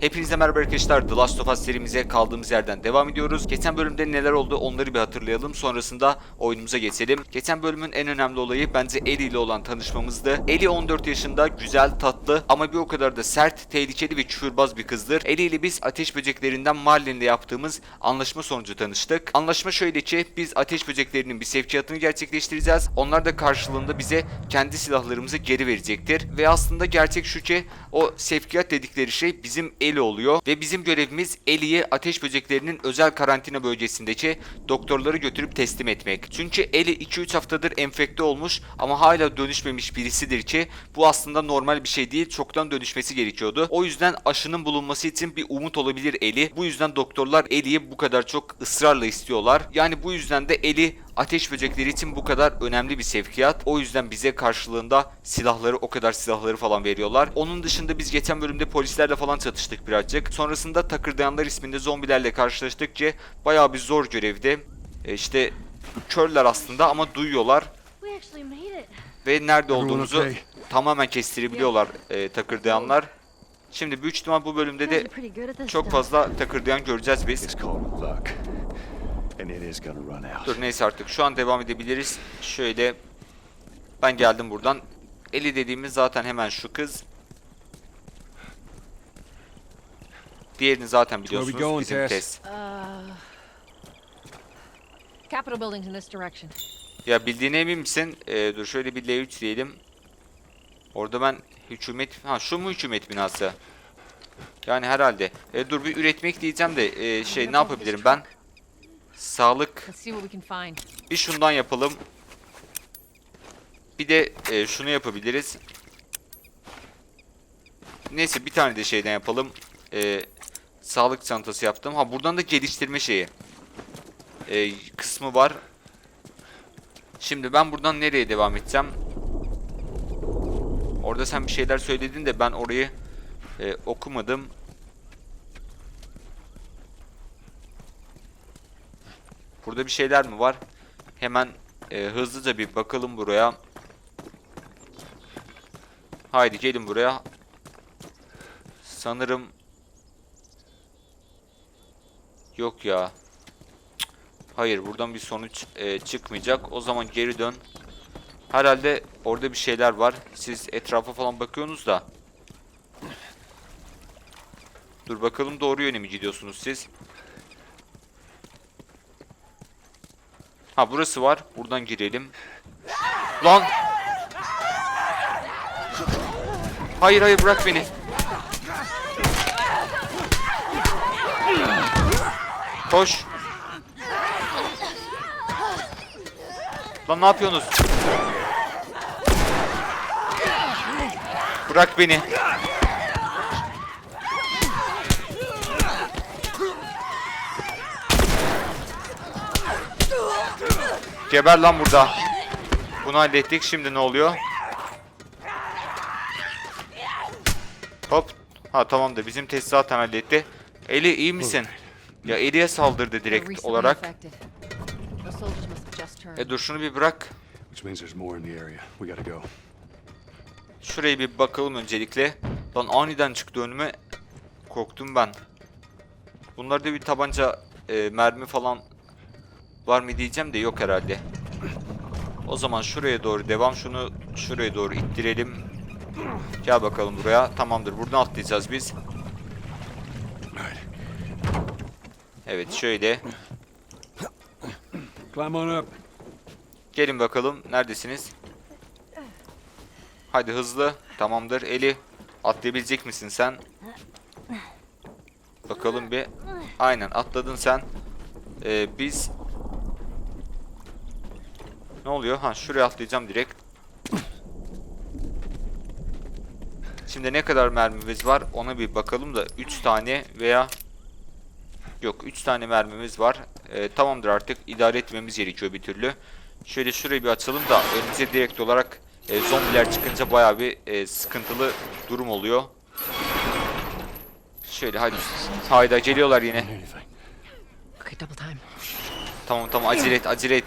Hepinize merhaba arkadaşlar. The Last of Us serimize kaldığımız yerden devam ediyoruz. Geçen bölümde neler oldu onları bir hatırlayalım. Sonrasında oyunumuza geçelim. Geçen bölümün en önemli olayı bence Ellie ile olan tanışmamızdı. Ellie 14 yaşında, güzel, tatlı ama bir o kadar da sert, tehlikeli ve küfürbaz bir kızdır. Ellie ile biz ateş böceklerinden Marlin'le yaptığımız anlaşma sonucu tanıştık. Anlaşma şöyle ki biz ateş böceklerinin bir sevkiyatını gerçekleştireceğiz. Onlar da karşılığında bize kendi silahlarımızı geri verecektir. Ve aslında gerçek şu ki o sevkiyat dedikleri şey bizim Ellie oluyor. Ve bizim görevimiz Ellie'yi ateş böceklerinin özel karantina bölgesindeki doktorları götürüp teslim etmek. Çünkü Ellie 2-3 haftadır enfekte olmuş ama hala dönüşmemiş birisidir ki bu aslında normal bir şey değil. Çoktan dönüşmesi gerekiyordu. O yüzden aşının bulunması için bir umut olabilir Ellie. Bu yüzden doktorlar Ellie'yi bu kadar çok ısrarla istiyorlar. Yani bu yüzden de Ellie ateş böcekleri için bu kadar önemli bir sevkiyat. O yüzden bize karşılığında silahları o kadar silahları falan veriyorlar. Onun dışında biz geçen bölümde polislerle falan çatıştık birazcık. Sonrasında Takırdayanlar isminde zombilerle karşılaştık ki bayağı bir zor görevdi. E işte körler aslında ama duyuyorlar ve nerede okay? tamamen kestirebiliyorlar e, takırdayanlar. Şimdi büyük ihtimal bu bölümde de çok fazla takırdayan göreceğiz biz. Dur neyse artık şu an devam edebiliriz. Şöyle ben geldim buradan. Eli dediğimiz zaten hemen şu kız. Diğerini zaten Where we biliyorsunuz going, bizim? Tess. Uh, Capitol buildings in this direction. Ya bildiğine emin misin? Ee, dur şöyle bir L3 diyelim. Orada ben hükümet... Ha şu mu hükümet binası? Yani herhalde. E, dur bir üretmek diyeceğim de e, şey ne yapabilirim ben? Sağlık. Bir şundan yapalım. Bir de e, şunu yapabiliriz. Neyse bir tane de şeyden yapalım. E, sağlık çantası yaptım. Ha buradan da geliştirme şeyi. E, kısmı var. Şimdi ben buradan nereye devam edeceğim? Orada sen bir şeyler söyledin de ben orayı e, okumadım. Burada bir şeyler mi var? Hemen e, hızlıca bir bakalım buraya. Haydi gelin buraya. Sanırım yok ya. Hayır buradan bir sonuç e, çıkmayacak. O zaman geri dön. Herhalde orada bir şeyler var. Siz etrafa falan bakıyorsunuz da. Dur bakalım doğru yöne mi gidiyorsunuz siz? Ha burası var. Buradan girelim. Lan! Hayır hayır bırak beni. Koş. Lan ne yapıyorsunuz? Bırak beni. Geber lan burada. Bunu hallettik. Şimdi ne oluyor? Hop. Ha tamam da bizim test zaten halletti. Eli iyi misin? Ya Eli'ye saldırdı direkt olarak. E dur şunu bir bırak. Şuraya bir bakalım öncelikle. Lan aniden çıktı önüme. Korktum ben. Bunlarda bir tabanca e, mermi falan var mı diyeceğim de yok herhalde. O zaman şuraya doğru devam. Şunu şuraya doğru ittirelim. Gel bakalım buraya. Tamamdır. Buradan atlayacağız biz. Evet şöyle. Climb on up. Gelin bakalım. Neredesiniz? Haydi hızlı. Tamamdır. Eli atlayabilecek misin sen? Bakalım bir. Aynen atladın sen. Ee, biz ne oluyor? Ha şuraya atlayacağım direkt. Şimdi ne kadar mermimiz var ona bir bakalım da 3 tane veya yok 3 tane mermimiz var. Ee, tamamdır artık idare etmemiz gerekiyor bir türlü. Şöyle şurayı bir açalım da önümüze direkt olarak e, zombiler çıkınca bayağı bir e, sıkıntılı durum oluyor. Şöyle hadi. Hayda geliyorlar yine. Tamam tamam acele et acele et.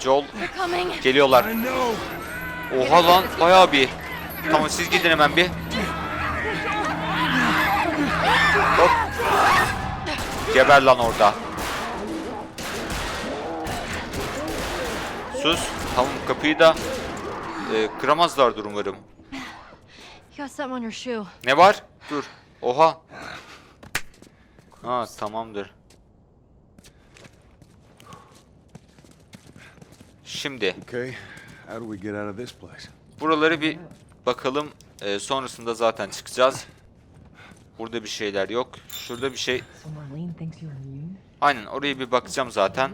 Joel geliyorlar. Oha lan bayağı bir. Tamam siz gidin hemen bir. Geber lan orada. Sus. Tamam kapıyı da e, kıramazlardır umarım. Ne var? Dur. Oha. Ha tamamdır. Şimdi Okay, how do we get out of this place? buraları bir bakalım. E, sonrasında zaten çıkacağız. Burada bir şeyler yok. Şurada bir şey. So Marlene thinks you're immune? Aynen oraya bir bakacağım zaten.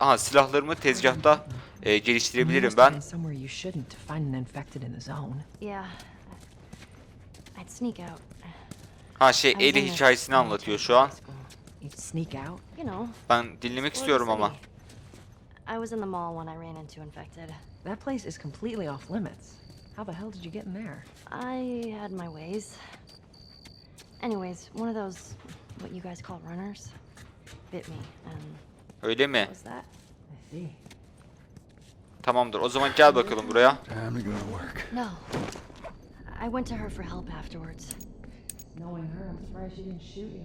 Aha silahlarımı tezgahta e, geliştirebilirim You ben. must have been somewhere you shouldn't to find an infected in the zone. Yeah. I'd sneak out. Ha şey Eli hikayesini anlatıyor şu an. You'd sneak out? You know. Ben dinlemek istiyorum ama. City. I was in the mall when I ran into infected. That place is completely off limits. How the hell did you get in there? I had my ways. Anyways, one of those, what you guys call runners, bit me, and Öyle mi? what was that? I see. Tamamdır. O zaman gel bakalım buraya. Time to go to work. No. I went to her for help afterwards. Knowing her, I'm surprised she didn't shoot you.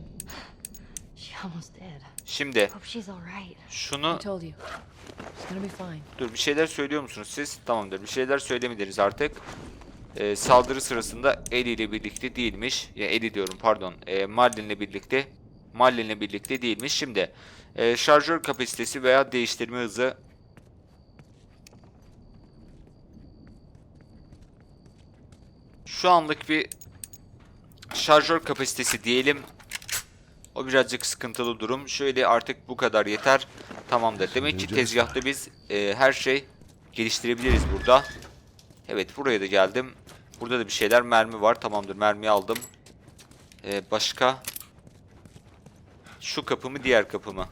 Şimdi Hope she's alright. şunu I told you. She's gonna be fine. dur bir şeyler söylüyor musunuz siz? Tamamdır. Bir şeyler söylemediniz artık. Ee, saldırı sırasında Eli ile birlikte değilmiş. Ya Eli diyorum pardon. Ee, Marlin ile birlikte Marlin ile birlikte değilmiş. Şimdi e, şarjör kapasitesi veya değiştirme hızı Şu anlık bir şarjör kapasitesi diyelim. O birazcık sıkıntılı durum. Şöyle artık bu kadar yeter. Tamamdır. Demek ki tezgahta biz e, her şey geliştirebiliriz burada. Evet buraya da geldim. Burada da bir şeyler mermi var. Tamamdır mermiyi aldım. E, başka? Şu kapı mı diğer kapı mı?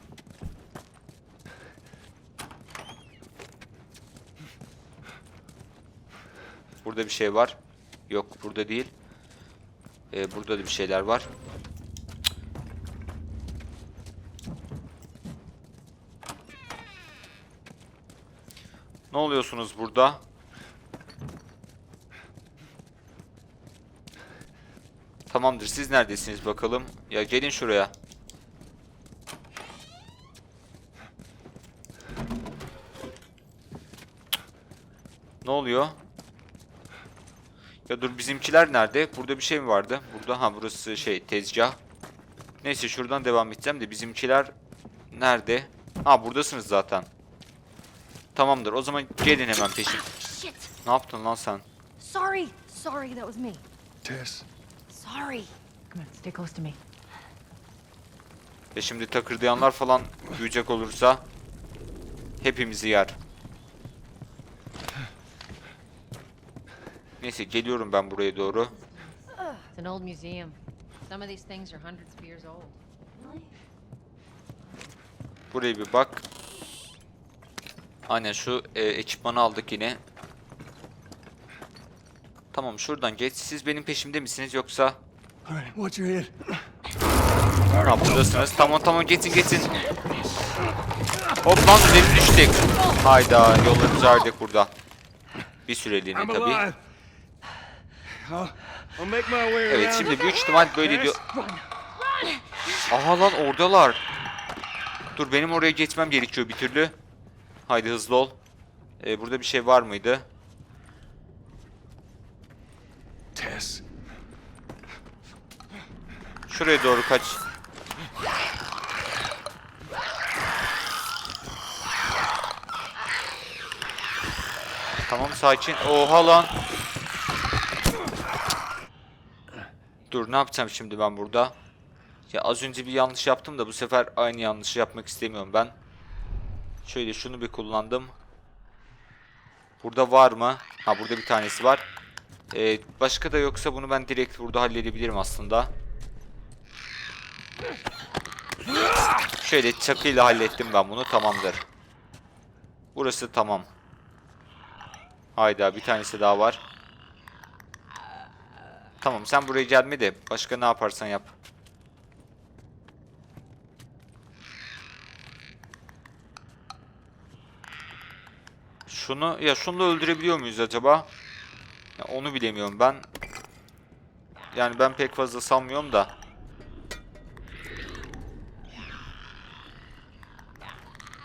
Burada bir şey var. Yok burada değil. E, burada da bir şeyler var. Ne oluyorsunuz burada? Tamamdır. Siz neredesiniz bakalım? Ya gelin şuraya. Ne oluyor? Ya dur bizimkiler nerede? Burada bir şey mi vardı? Burada ha burası şey tezgah. Neyse şuradan devam edeceğim de bizimkiler nerede? Ha buradasınız zaten. Tamamdır. O zaman gelin hemen peşim. Shit! Ne yaptın lan sen? Sorry! Sorry, that was me. Tess, Sorry. Come on, stay close to me. Ve şimdi takırdayanlar falan duyacak olursa hepimizi yer. Neyse geliyorum ben buraya doğru. It's an old museum. Some of these things are hundreds of years old. Buraya bir bak. Aynen şu e, ekipmanı aldık yine. Tamam şuradan geç. Siz benim peşimde misiniz yoksa? Ha buradasınız. Tamam tamam geçin geçin. Hop lan üzerine düştük. Hayda yollarımızı ayrıldık burada. Bir süreliğine tabii. Evet şimdi büyük ihtimal böyle diyor. Aha lan oradalar. Dur benim oraya geçmem gerekiyor bir türlü. Haydi hızlı ol. Ee, burada bir şey var mıydı? Tess, Şuraya doğru kaç. Tamam sakin. Oha lan. Dur ne yapacağım şimdi ben burada? Ya az önce bir yanlış yaptım da bu sefer aynı yanlışı yapmak istemiyorum ben. Şöyle şunu bir kullandım. Burada var mı? Ha burada bir tanesi var. Ee, başka da yoksa bunu ben direkt burada halledebilirim aslında. Şöyle çakıyla hallettim ben bunu tamamdır. Burası tamam. Hayda bir tanesi daha var. Tamam sen buraya gelme de başka ne yaparsan yap. Şunu ya şunu da öldürebiliyor muyuz acaba? Ya onu bilemiyorum ben. Yani ben pek fazla sanmıyorum da.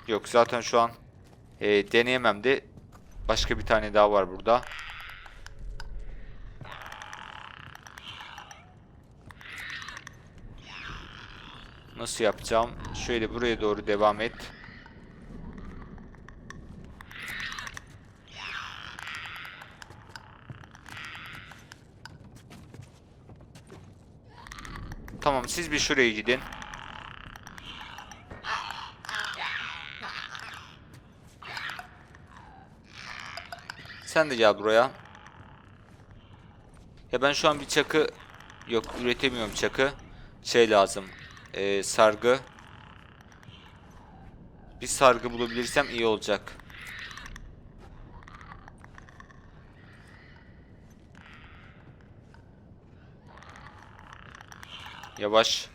Yok zaten şu an e, deneyemem de başka bir tane daha var burada. Nasıl yapacağım? Şöyle buraya doğru devam et. Siz bir şuraya gidin. Sen de gel buraya. Ya ben şu an bir çakı yok üretemiyorum çakı. Şey lazım. Ee, sargı. Bir sargı bulabilirsem iyi olacak. Yavaş.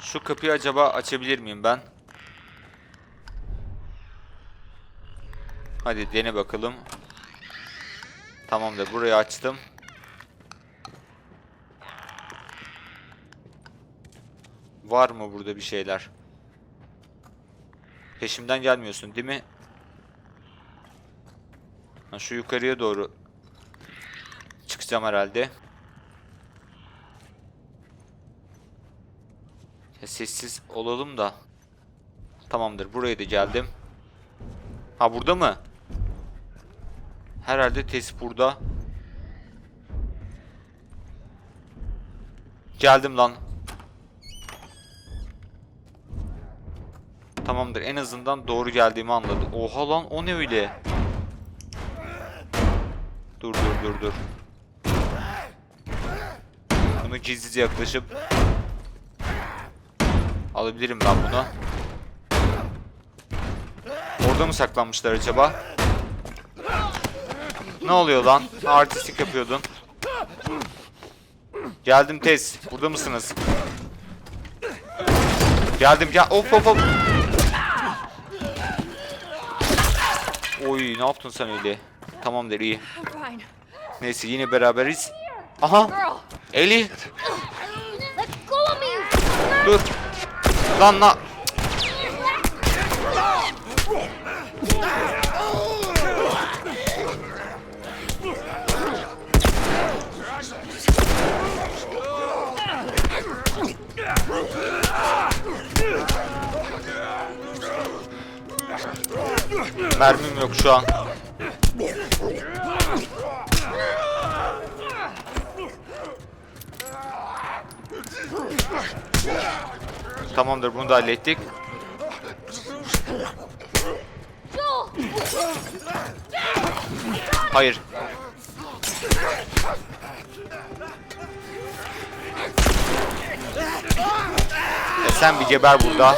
Şu kapıyı acaba açabilir miyim ben? Hadi dene bakalım. Tamamdır burayı açtım. Var mı burada bir şeyler? Peşimden gelmiyorsun değil mi? Ha, şu yukarıya doğru çıkacağım herhalde. Sessiz olalım da. Tamamdır buraya da geldim. Ha burada mı? Herhalde test burada. Geldim lan. Tamamdır en azından doğru geldiğimi anladı. Oha lan o ne öyle? Dur dur dur dur. Bunu gizlice yaklaşıp alabilirim ben bunu. Orada mı saklanmışlar acaba? Ne oluyor lan? Artistik yapıyordun. Geldim tez. Burada mısınız? Geldim gel. Hop hop hop. Oy ne yaptın sen öyle? Tamamdır iyi. Neyse yine beraberiz. Aha. Eli. Dur. Lan la. Mermim yok şu an. Tamamdır bunu da hallettik. Hayır. E sen bir geber burada.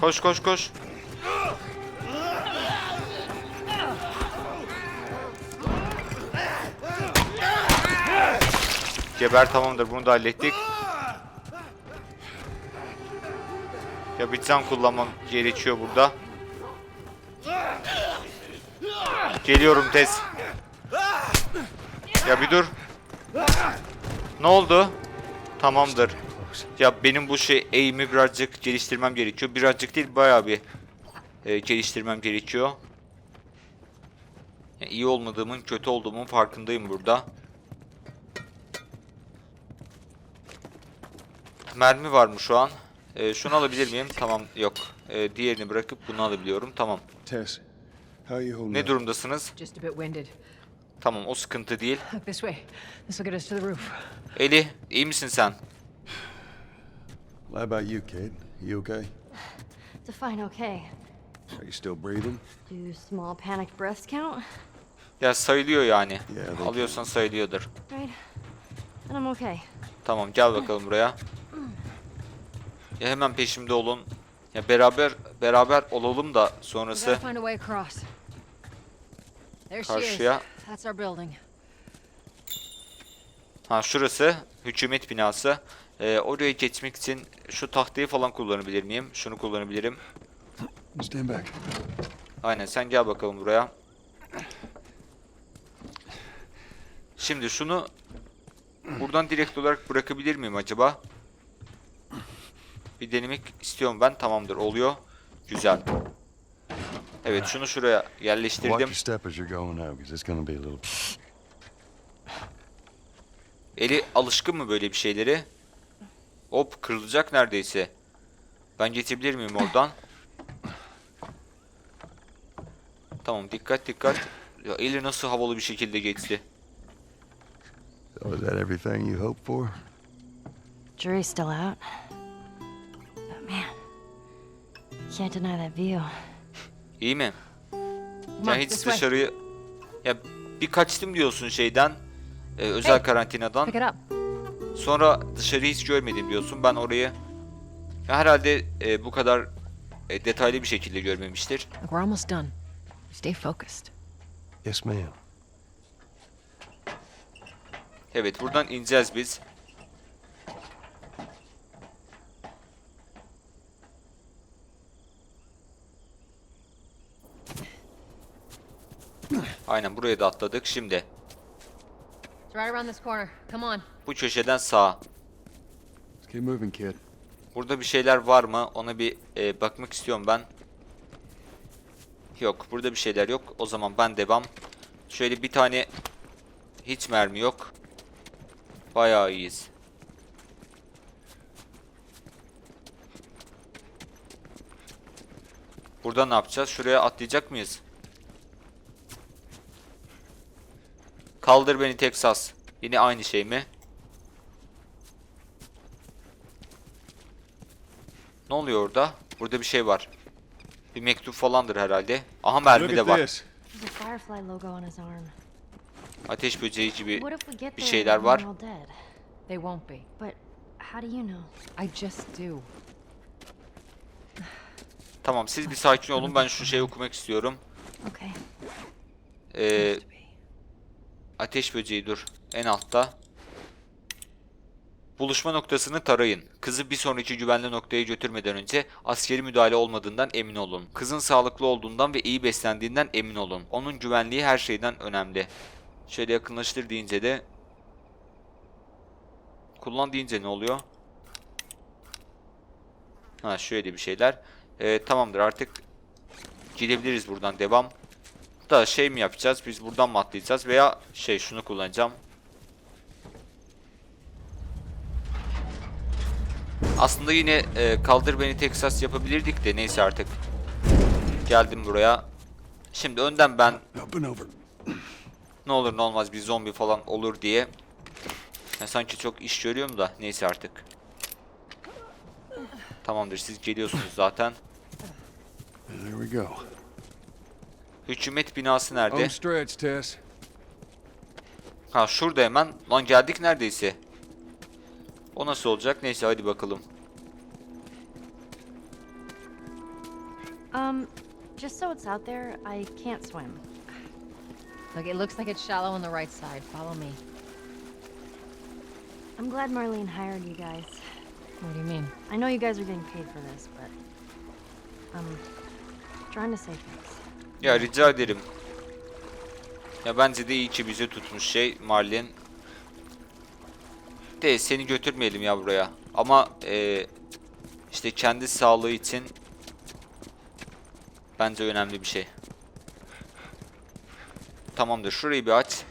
Koş koş koş. Geber tamamdır bunu da hallettik. Ya bir can kullanmam gerekiyor burada. Geliyorum tez. Ya bir dur. Ne oldu? Tamamdır. Ya benim bu şey aim'i birazcık geliştirmem gerekiyor. Birazcık değil bayağı bir e, geliştirmem gerekiyor. Ya iyi olmadığımın, kötü olduğumun farkındayım burada. Mermi var mı şu an? E, şunu alabilir miyim? Tamam yok. E, diğerini bırakıp bunu alabiliyorum. Tamam. Tess, how you holding Ne up? durumdasınız? Just a bit winded. Tamam o sıkıntı değil. Look this way. This will get us to the roof. Eli iyi misin sen? How about you, kid? You okay? Define okay. Are you still breathing? Do small panicked breaths count? Ya sayılıyor yani. Yeah, they Alıyorsan sayılıyordur. Right. And I'm okay. Tamam gel bakalım buraya. Ya hemen peşimde olun. Ya beraber beraber olalım da sonrası karşıya. That's our building. Ha şurası hükümet binası. Ee, oraya geçmek için şu tahtayı falan kullanabilir miyim? Şunu kullanabilirim. Stand back. Aynen sen gel bakalım buraya. Şimdi şunu Buradan direkt olarak bırakabilir miyim acaba? Bir denemek istiyorum ben. Tamamdır. Oluyor. Güzel. Evet şunu şuraya yerleştirdim. Eli alışkın mı böyle bir şeyleri? Hop kırılacak neredeyse. Ben geçebilir miyim oradan? Tamam dikkat dikkat. Ya eli nasıl havalı bir şekilde geçti. So is that everything you hoped for? Jury's still out. Can't deny that view. İyi mi? Ya hiç this way. dışarıyı... Ya bir kaçtım diyorsun şeyden. e, özel Hey, karantinadan. Pick it up. Sonra dışarıyı hiç görmedim diyorsun. Ben orayı... Ya herhalde e, bu kadar e, detaylı bir şekilde görmemiştir. Look, we're almost done. Stay focused. Yes, ma'am. Evet buradan ineceğiz biz. Aynen buraya da atladık. Şimdi It's right around this corner. Come on. bu köşeden sağa. Let's keep moving, kid. Burada bir şeyler var mı? Ona bir e, bakmak istiyorum ben. Yok. Burada bir şeyler yok. O zaman ben devam. Şöyle bir tane hiç mermi yok. Bayağı iyiyiz. Burada ne yapacağız? Şuraya atlayacak mıyız? Kaldır beni Texas. Yine aynı şey mi? Ne oluyor orada? Burada bir şey var. Bir mektup falandır herhalde. Aha mermi de var. Ateş böceği gibi bir şeyler var. they're all dead? They won't be. But how do you know? I just do. Tamam siz bir sakin olun ben şu şeyi okumak istiyorum. Okay. Ee, ateş böceği dur. En altta. Buluşma noktasını tarayın. Kızı bir sonraki güvenli noktaya götürmeden önce askeri müdahale olmadığından emin olun. Kızın sağlıklı olduğundan ve iyi beslendiğinden emin olun. Onun güvenliği her şeyden önemli. Şöyle yakınlaştır deyince de kullan deyince ne oluyor? Ha şöyle bir şeyler. Ee, tamamdır artık gidebiliriz buradan devam. Da şey mi yapacağız? Biz buradan mı atlayacağız? Veya şey şunu kullanacağım. Aslında yine e, kaldır beni Texas yapabilirdik de neyse artık. Geldim buraya. Şimdi önden ben ne olur ne olmaz bir zombi falan olur diye. Ya sanki çok iş görüyorum da neyse artık. Tamamdır siz geliyorsunuz zaten. There we go. Hükümet binası nerede? Ha şurada hemen. Lan geldik neredeyse. O nasıl olacak? Neyse hadi bakalım. Um, just so it's out there, I can't swim. Look, it looks like it's shallow on the right side. Follow me. I'm glad Marlene hired you guys. What do you mean? I know you guys are getting paid for this, but I'm trying to save things. Ya rica ederim. Ya bence de iyi ki bizi tutmuş şey Marlin. De seni götürmeyelim ya buraya. Ama eee, işte kendi sağlığı için bence önemli bir şey. Tamamdır. Şurayı bir aç.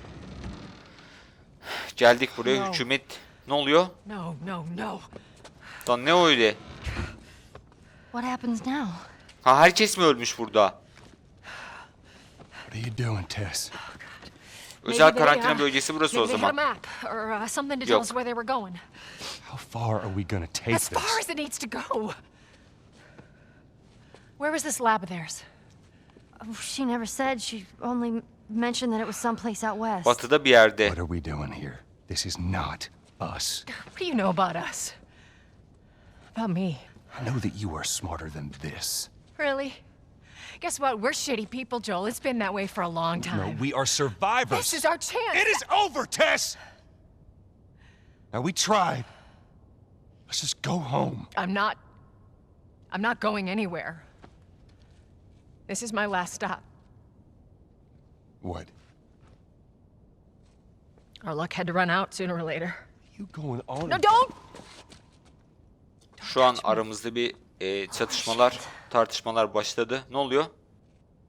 Geldik buraya. No. Hükümet ne oluyor? No, no, no. Lan ne öyle? What happens now? Ha herkes mi ölmüş burada? What are you doing, Tess? Özel Maybe they, karantina uh, bölgesi burası o Maybe they had a zaman. map or uh, something to tell Yok. us where they were going. How far are we gonna take As far as it needs to go. Where was this lab of theirs? Oh, she never said. She only m- mentioned that it was someplace out west. Batıda bir yerde. What are we doing here? This is not us. What do you know about us? About me? I know that you are smarter than this. Really? Guess what? We're shitty people, Joel. It's been that way for a long time. No, we are survivors. This is our chance. It is over, Tess! Now we tried. Let's just go home. I'm not. I'm not going anywhere. This is my last stop. What? Our luck had to run out sooner or later. you going on? No, don't! Şu an aramızda bir e, çatışmalar, tartışmalar başladı. Ne oluyor?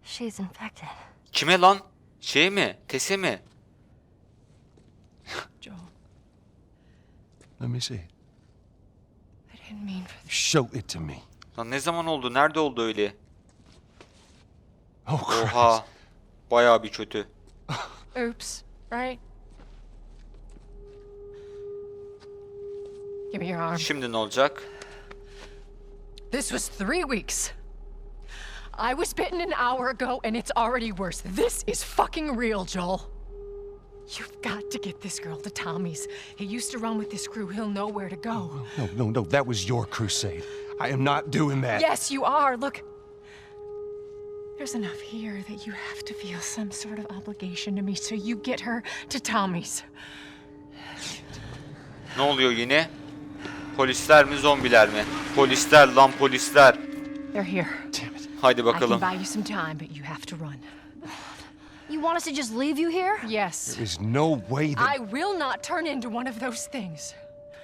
She's infected. Kime lan? Şey mi? Tese mi? Joel, Let me see. I didn't mean for this. Show it to me. Lan ne zaman oldu? Nerede oldu öyle? Oh, Christ. Oha. Bayağı bir kötü. Oops, right? Give me your arm. Şimdi ne olacak? This was three weeks. I was bitten an hour ago, and it's already worse. This is fucking real, Joel. You've got to get this girl to Tommy's. He used to run with this crew. He'll know where to go. No, no, no. That was your crusade. I am not doing that. Yes, you are. Look. There's enough here that you have to feel some sort of obligation to me, so you get her to Tommy's. Ne oluyor yine? Polisler mi zombiler mi? Polisler lan polisler. They're here. Haydi I can bakalım. buy you some time, but you have to run. You want us to just leave you here? Yes. There's no way that. I will not turn into one of those things.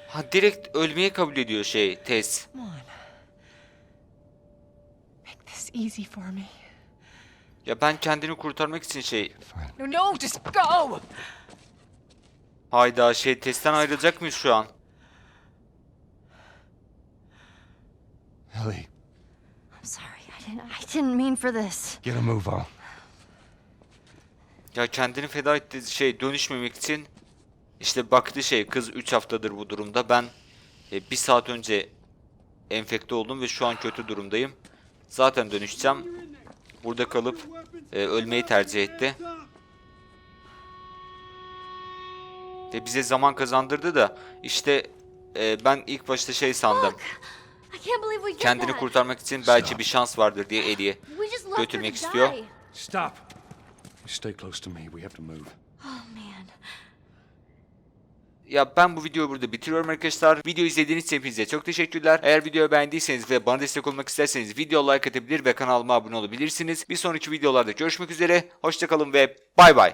Ha direkt ölmeyi kabul ediyor şey Tess. Come on. Make this easy for me. Ya ben kendini kurtarmak için şey No, no, just go! hayda şey Tess'ten ayrılacak mıyız şu an? Ellie, didn't I didn't mean for this. get a move on. Ya kendini feda etti şey dönüşmemek için işte baktı şey kız 3 haftadır bu durumda. Ben e, bir saat önce enfekte oldum ve şu an kötü durumdayım. Zaten dönüşeceğim. Burada kalıp e, ölmeyi tercih etti. Ve bize zaman kazandırdı da işte e, ben ilk başta şey sandım. Kendini kurtarmak için belki bir şans vardır diye Ellie'ye götürmek istiyor. Stop. Stay close to me. We have to move. Oh man. Ya ben bu videoyu burada bitiriyorum arkadaşlar. Video izlediğiniz için hepinize çok teşekkürler. Eğer videoyu beğendiyseniz ve bana destek olmak isterseniz video like atabilir ve kanalıma abone olabilirsiniz. Bir sonraki videolarda görüşmek üzere. Hoşçakalın ve bay bay.